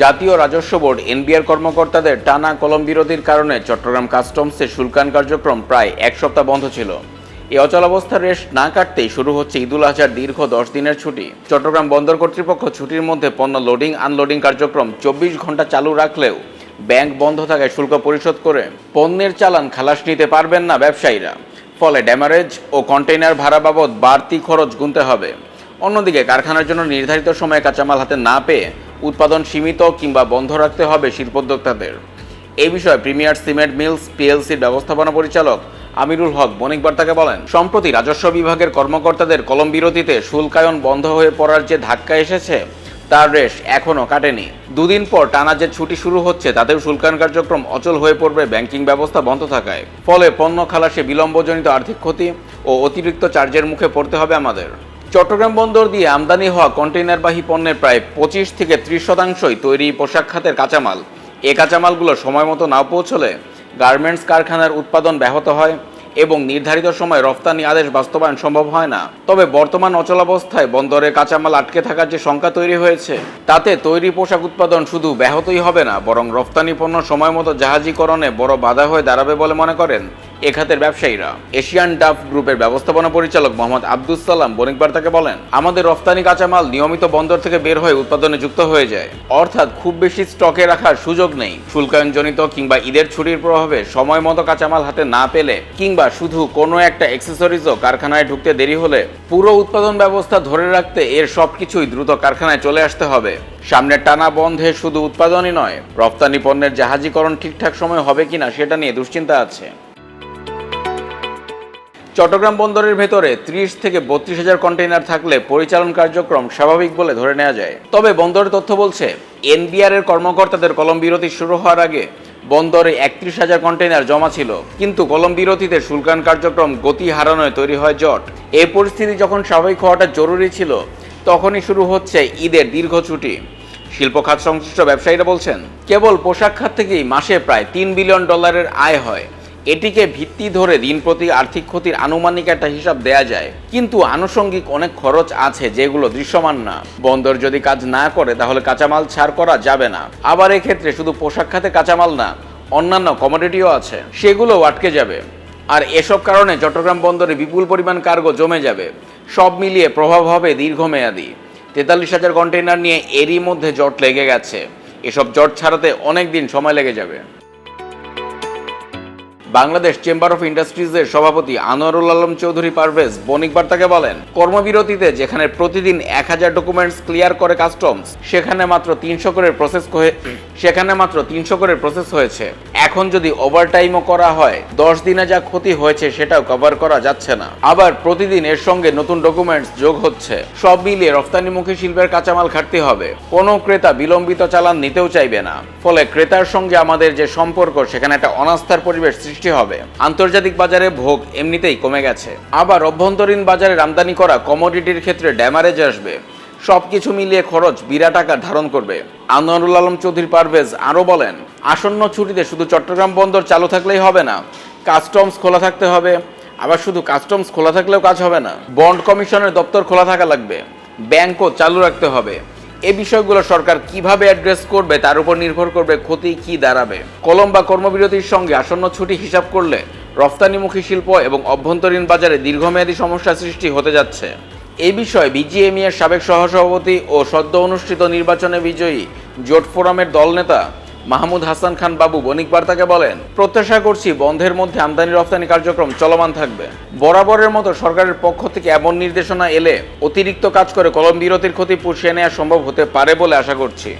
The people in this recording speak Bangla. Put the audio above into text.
জাতীয় রাজস্ব বোর্ড এনবিআর কর্মকর্তাদের টানা কলম বিরতির কারণে চট্টগ্রাম কাস্টমসে শুল্কান কার্যক্রম প্রায় এক সপ্তাহ বন্ধ ছিল। এই অচলাবস্থার রেশ না কাটতেই শুরু হচ্ছে ঈদুল আজহার দীর্ঘ দশ দিনের ছুটি। চট্টগ্রাম বন্দর কর্তৃপক্ষ ছুটির মধ্যে পণ্য লোডিং, আনলোডিং কার্যক্রম চব্বিশ ঘণ্টা চালু রাখলেও ব্যাংক বন্ধ থাকায় শুল্ক পরিশোধ করে পণ্যের চালান খালাস নিতে পারবেন না ব্যবসায়ীরা। ফলে ড্যামারেজ ও কন্টেইনার ভাড়া বাবদ বাড়তি খরচ গুনতে হবে। অন্যদিকে কারখানার জন্য নির্ধারিত সময়ে কাঁচামাল হাতে না পেয়ে উৎপাদন সীমিত কিংবা বন্ধ রাখতে হবে শিল্পোদ্যোক্তাদের। এ বিষয়ে প্রিমিয়ার সিমেন্ট মিলস পিএলসির ব্যবস্থাপনা পরিচালক আমিরুল হক বণিক বার্তাকে বলেন, সম্প্রতি রাজস্ব বিভাগের কর্মকর্তাদের কলম বিরতিতে শুল্কায়ন বন্ধ হয়ে পড়ার যে ধাক্কা এসেছে, তার রেশ এখনও কাটেনি। দুদিন পর টানা যে ছুটি শুরু হচ্ছে, তাতেও শুল্কায়ন কার্যক্রম অচল হয়ে পড়বে ব্যাংকিং ব্যবস্থা বন্ধ থাকায়। ফলে পণ্য খালাসে বিলম্বজনিত আর্থিক ক্ষতি ও অতিরিক্ত চার্জের মুখে পড়তে হবে আমাদের। চট্টগ্রাম বন্দর দিয়ে আমদানি হওয়া কন্টেইনারবাহী পণ্যের প্রায় পঁচিশ থেকে ত্রিশ শতাংশই তৈরি পোশাক খাতের কাঁচামাল। এ কাঁচামালগুলো সময় মতো না পৌঁছলে গার্মেন্টস কারখানার উৎপাদন ব্যাহত হয় এবং নির্ধারিত সময় রফতানি আদেশ বাস্তবায়ন সম্ভব হয় না। তবে বর্তমান অচলাবস্থায় বন্দরে কাঁচামাল আটকে থাকার যে শঙ্কা তৈরি হয়েছে, তাতে তৈরি পোশাক উৎপাদন শুধু ব্যাহতই হবে না, বরং রফতানি পণ্য সময় মতো জাহাজীকরণে বড় বাধা হয়ে দাঁড়াবে বলে মনে করেন এ খাতের ব্যবসায়ীরা। এশিয়ান ডাফ গ্রুপের ব্যবস্থাপনা পরিচালক মোহাম্মদ আব্দুল সালাম বণিক বার্তাকে বলেন, আমাদের রফতানি কাঁচামাল নিয়মিত বন্দর থেকে বের হয়ে উৎপাদনে যুক্ত হয়ে যায়। অর্থাৎ খুব বেশি স্টকে রাখার সুযোগ নেই। শুল্কায়নজনিত কিংবা ঈদের ছুটির প্রভাবে সময় মতো কাঁচামাল হাতে না পেলে কিংবা শুধু কোনো একটা অ্যাক্সেসরিজও কারখানায় ঢুকতে দেরি হলে পুরো উৎপাদন ব্যবস্থা ধরে রাখতে এর সবকিছুই দ্রুত কারখানায় চলে আসতে হবে। সামনের টানা বন্ধে শুধু উৎপাদনই নয় রপ্তানি পণ্যের জাহাজীকরণ ঠিকঠাক সময় হবে কিনা সেটা নিয়ে দুশ্চিন্তা আছে। চট্টগ্রাম বন্দরের ভেতরে ত্রিশ থেকে বত্রিশ হাজার কন্টেইনার থাকলে পরিচালন কার্যক্রম স্বাভাবিক বলে ধরে নেওয়া যায়। তবে বন্দরের তথ্য বলছে, এনবিআর এর কর্মকর্তাদের কলম বিরতি শুরু হওয়ার আগে বন্দরে একত্রিশ হাজার কন্টেইনার জমা ছিল। কিন্তু কলম বিরতিতে শুল্কান কার্যক্রম গতি হারানোয় তৈরি হয় জট। এই পরিস্থিতি যখন স্বাভাবিক হওয়াটা জরুরি ছিল, তখনই শুরু হচ্ছে ঈদের দীর্ঘ ছুটি। শিল্প খাত সংশ্লিষ্ট ব্যবসায়ীরা বলছেন, কেবল পোশাক খাত থেকেই মাসে প্রায় তিন বিলিয়ন ডলারের আয় হয়। এটিকে ভিত্তি ধরে দিন প্রতি আর্থিক ক্ষতির আনুমানিক একটা হিসাব দেয়া যায়। কিন্তু আনুষঙ্গিক অনেক খরচ আছে যেগুলো দৃশ্যমান না। বন্দর যদি কাজ না করে, তাহলে কাঁচামাল ছাড় করা যাবে না। আবার এক্ষেত্রে শুধু পোশাক খাতে কাঁচামাল না, অন্যান্য কমোডিটিও আছে। সেগুলোও আটকে যাবে। আর এসব কারণে চট্টগ্রাম বন্দরে বিপুল পরিমাণ কার্গো জমে যাবে। সব মিলিয়ে প্রভাব হবে দীর্ঘমেয়াদী। তেতাল্লিশ হাজার কন্টেইনার নিয়ে এরই মধ্যে জট লেগে গেছে। এসব জট ছাড়াতে অনেক দিন সময় লেগে যাবে। বাংলাদেশ চেম্বার অফ ইন্ডাস্ট্রিজের সভাপতি আনোয়ারুল আলম চৌধুরী পারভেজ বণিক বার্তাকে বলেন, কর্মবিরতিতে যেখানে প্রতিদিন এক হাজার ডকুমেন্টস ক্লিয়ার করে কাস্টমস সেখানে মাত্র তিনশো করে প্রসেস সেখানে মাত্র তিনশো করে প্রসেস হয়েছে। এখন যদি ওভারটাইমও করা হয়, দশ দিনে যা ক্ষতি হয়েছে সেটাও কভার করা যাচ্ছে না। আবার প্রতিদিন এর সঙ্গে নতুন ডকুমেন্টস যোগ হচ্ছে। সব মিলিয়ে রফতানিমুখী শিল্পের কাঁচামাল ঘাটতি হবে। কোনো ক্রেতা বিলম্বিত চালান নিতেও চাইবে না। ফলে ক্রেতার সঙ্গে আমাদের যে সম্পর্ক, সেখানে একটা অনাস্থার পরিবেশ সৃষ্টি হবে। আন্তর্জাতিক বাজারে ভোগ এমনিতেই কমে গেছে। আবার অভ্যন্তরীণ বাজারে আমদানি করা কমোডিটির ক্ষেত্রে ড্যামারেজ আসবে। সবকিছু মিলিয়ে খরচ বিরাট আকার ধারণ করবে। আনোয়ারুল আলম চৌধুরী পারভেজ আরও বলেন, আসন্ন ছুটিতে শুধু চট্টগ্রাম বন্দর চালু থাকলেই হবে না, কাস্টমস খোলা থাকতে হবে। আবার শুধু কাস্টমস খোলা থাকলেও কাজ হবে না, বন্ড কমিশনের দপ্তর খোলা থাকা লাগবে। ব্যাংকও চালু রাখতে হবে। এই বিষয়গুলো সরকার কীভাবে অ্যাড্রেস করবে, তার উপর নির্ভর করবে, ক্ষতি কি দাঁড়াবে? কলম বা কর্মবিরতির সঙ্গে আসন্ন ছুটি হিসাব করলে রফতানিমুখী শিল্প এবং অভ্যন্তরীণ বাজারে দীর্ঘমেয়াদী সমস্যা সৃষ্টি হতে যাচ্ছে। এ বিষয়ে বিজিএমই এর সাবেক সহসভাপতি ও সদ্য অনুষ্ঠিত নির্বাচনে বিজয়ী জোট ফোরামের দলনেতা মাহমুদ হাসান খান বাবু, বণিক বার্তাকে বলেন, প্রত্যাশা করছি বন্ধের মধ্যে আমদানি রফতানি কার্যক্রম চলমান থাকবে। বরাবরের মতো সরকারের পক্ষ থেকে এমন নির্দেশনা এলে অতিরিক্ত কাজ করে কলম বিরতির ক্ষতি পুষিয়ে নেওয়া সম্ভব হতে পারে বলে আশা করছি।